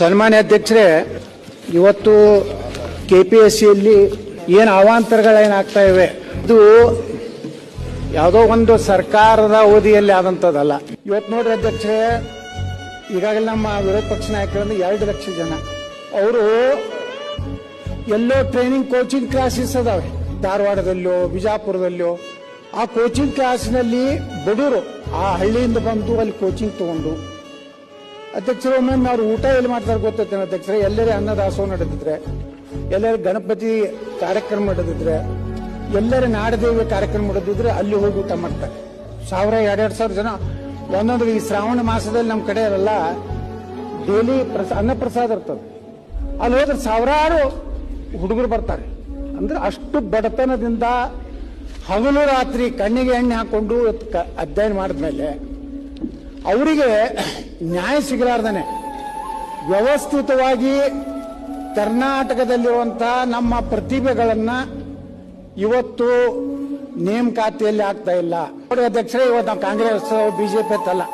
ಸನ್ಮಾನ್ಯ ಅಧ್ಯಕ್ಷರೇ, ಇವತ್ತು ಕೆ ಪಿ ಎಸ್ ಸಿಯಲ್ಲಿ ಏನು ಅವಾಂತರಗಳೇನಾಗ್ತಾ ಇವೆ? ಇದು ಯಾವುದೋ ಒಂದು ಸರ್ಕಾರದ ಅವಧಿಯಲ್ಲಿ ಆದಂಥದ್ದಲ್ಲ. ಇವತ್ತು ನೋಡ್ರಿ ಅಧ್ಯಕ್ಷರೇ, ಈಗಾಗಲೇ ನಮ್ಮ ವಿರೋಧ ಪಕ್ಷ ನಾಯಕರಿಂದ ಎರಡು ಲಕ್ಷ ಜನ. ಅವರು ಎಲ್ಲೋ ಟ್ರೈನಿಂಗ್ ಕೋಚಿಂಗ್ ಕ್ಲಾಸಸ್ ಅದಾವೆ. ಧಾರವಾಡದಲ್ಲೋ, ಬಿಜಾಪುರದಲ್ಲೋ. ಆ ಕೋಚಿಂಗ್ ಕ್ಲಾಸ್ನಲ್ಲಿ ಬಡವರು ಆ ಹಳ್ಳಿಯಿಂದ ಬಂದು ಅಲ್ಲಿ ಕೋಚಿಂಗ್ ತಗೊಂಡು ಅಧ್ಯಕ್ಷರು ಒಮ್ಮೊಮ್ಮೆ ಅವ್ರು ಊಟ ಎಲ್ಲಿ ಮಾಡ್ತಾರೆ ಗೊತ್ತೈತೆ ಅಧ್ಯಕ್ಷರೇ? ಎಲ್ಲರೇ ಅನ್ನದಾಸೋಹ ನಡೆದಿದ್ರೆ ಎಲ್ಲರ ಗಣಪತಿ ಕಾರ್ಯಕ್ರಮ ನಡೆದಿದ್ರೆ ಎಲ್ಲರ ನಾಡದೇವಿ ಕಾರ್ಯಕ್ರಮ ನಡೆದಿದ್ರೆ ಅಲ್ಲಿ ಹೋಗಿ ಊಟ ಮಾಡ್ತಾರೆ. ಸಾವಿರ, ಎರಡೆರಡು ಸಾವಿರ ಜನ. ಒಂದೊಂದು ಈ ಶ್ರಾವಣ ಮಾಸದಲ್ಲಿ ನಮ್ಮ ಕಡೆ ಇರಲ್ಲ ಡೈಲಿ ಪ್ರಸ, ಅನ್ನಪ್ರಸಾದ ಇರ್ತದೆ. ಅಲ್ಲಿ ಹೋದ್ರೆ ಸಾವಿರಾರು ಹುಡುಗರು ಬರ್ತಾರೆ. ಅಂದ್ರೆ ಅಷ್ಟು ಬಡತನದಿಂದ ಹಗಲು ರಾತ್ರಿ ಕಣ್ಣಿಗೆ ಎಣ್ಣೆ ಹಾಕೊಂಡು ಅಧ್ಯಯನ ಮಾಡಿದ್ಮೇಲೆ ಅವರಿಗೆ ನ್ಯಾಯ ಸಿಗಲಾರ್ದನೆ. ವ್ಯವಸ್ಥಿತವಾಗಿ ಕರ್ನಾಟಕದಲ್ಲಿರುವಂಥ ನಮ್ಮ ಪ್ರತಿಭೆಗಳನ್ನ ಇವತ್ತು ನೇಮಕಾತಿಯಲ್ಲಿ ಆಗ್ತಾ ಇಲ್ಲ. ನೋಡಿ ಅಧ್ಯಕ್ಷರೇ, ಇವತ್ತು ನಾವು ಕಾಂಗ್ರೆಸ್ ಬಿಜೆಪಿ ಅಂತಲ್ಲ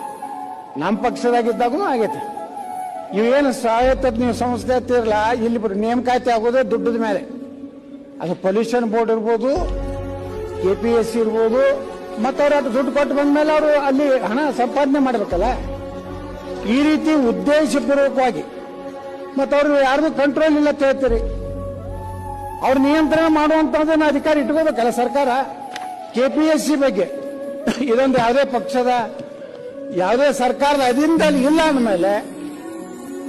ನಮ್ಮ ಪಕ್ಷದಾಗಿದ್ದಾಗೂ ಆಗೈತೆ. ಇವೇನು ಸ್ವಾಯತ್ತ ನೀವು ಸಂಸ್ಥೆ ಅಂತಿರಲ್ಲ ಇಲ್ಲಿ ನೇಮಕಾತಿ ಆಗೋದೇ ದುಡ್ಡದ ಮೇಲೆ. ಅದು ಪೊಲ್ಯೂಷನ್ ಬೋರ್ಡ್ ಇರ್ಬೋದು, ಕೆ ಪಿ ಎಸ್ ಸಿ ಇರ್ಬೋದು ಮತ್ತು ಅವ್ರ ಅದು ದುಡ್ಡು ಕೊಟ್ಟು ಬಂದ್ಮೇಲೆ ಅವರು ಅಲ್ಲಿ ಹಣ ಸಂಪಾದನೆ ಮಾಡಬೇಕಲ್ಲ? ಈ ರೀತಿ ಉದ್ದೇಶಪೂರ್ವಕವಾಗಿ. ಮತ್ತು ಅವ್ರು ಯಾರ್ದು ಕಂಟ್ರೋಲ್ ಇಲ್ಲ ಅಂತ ಅವ್ರ ನಿಯಂತ್ರಣ ಮಾಡುವಂತದನ್ನ ಅಧಿಕಾರ ಇಟ್ಕೋಬೇಕಲ್ಲ ಸರ್ಕಾರ? ಕೆ ಪಿ ಎಸ್ ಸಿ ಬಗ್ಗೆ. ಇದೊಂದು ಯಾವುದೇ ಪಕ್ಷದ, ಯಾವುದೇ ಸರ್ಕಾರದ ಅಧೀನದಲ್ಲಿ ಇಲ್ಲ ಅಂದಮೇಲೆ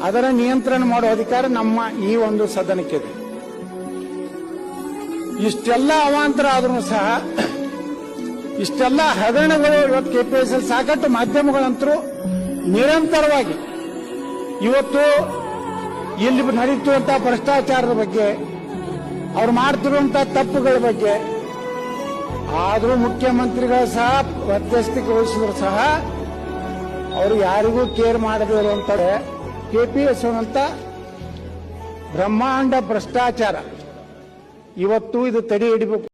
ಅದರ ನಿಯಂತ್ರಣ ಮಾಡುವ ಅಧಿಕಾರ ನಮ್ಮ ಈ ಒಂದು ಸದನಕ್ಕಿದೆ. ಇಷ್ಟೆಲ್ಲ ಅವಾಂತರ ಆದ್ರೂ ಸಹ ಇಷ್ಟೆಲ್ಲ ಹಗರಣಗಳು ಇವತ್ತು ಕೆಪಿಎಸ್ಎಲ್ ಸಾಕಷ್ಟು ಮಾಧ್ಯಮಗಳಂತರೂ ನಿರಂತರವಾಗಿ ಇವತ್ತು ಇಲ್ಲಿ ನಡೆಯುತ್ತಿರುವಂತಹ ಭ್ರಷ್ಟಾಚಾರದ ಬಗ್ಗೆ, ಅವ್ರು ಮಾಡ್ತಿರುವಂತಹ ತಪ್ಪುಗಳ ಬಗ್ಗೆ, ಆದರೂ ಮುಖ್ಯಮಂತ್ರಿಗಳು ಸಹ ಮಧ್ಯಸ್ಥಿಕೆ ವಹಿಸಿದ್ರು ಸಹ ಅವರು ಯಾರಿಗೂ ಕೇರ್ ಮಾಡದೇ ಇರುವಂತಾರೆ ಕೆಪಿಎಸ್ ಅಂತ ಬ್ರಹ್ಮಾಂಡ ಭ್ರಷ್ಟಾಚಾರ. ಇವತ್ತು ಇದು ತಡೆ ಹಿಡಿಬೇಕು.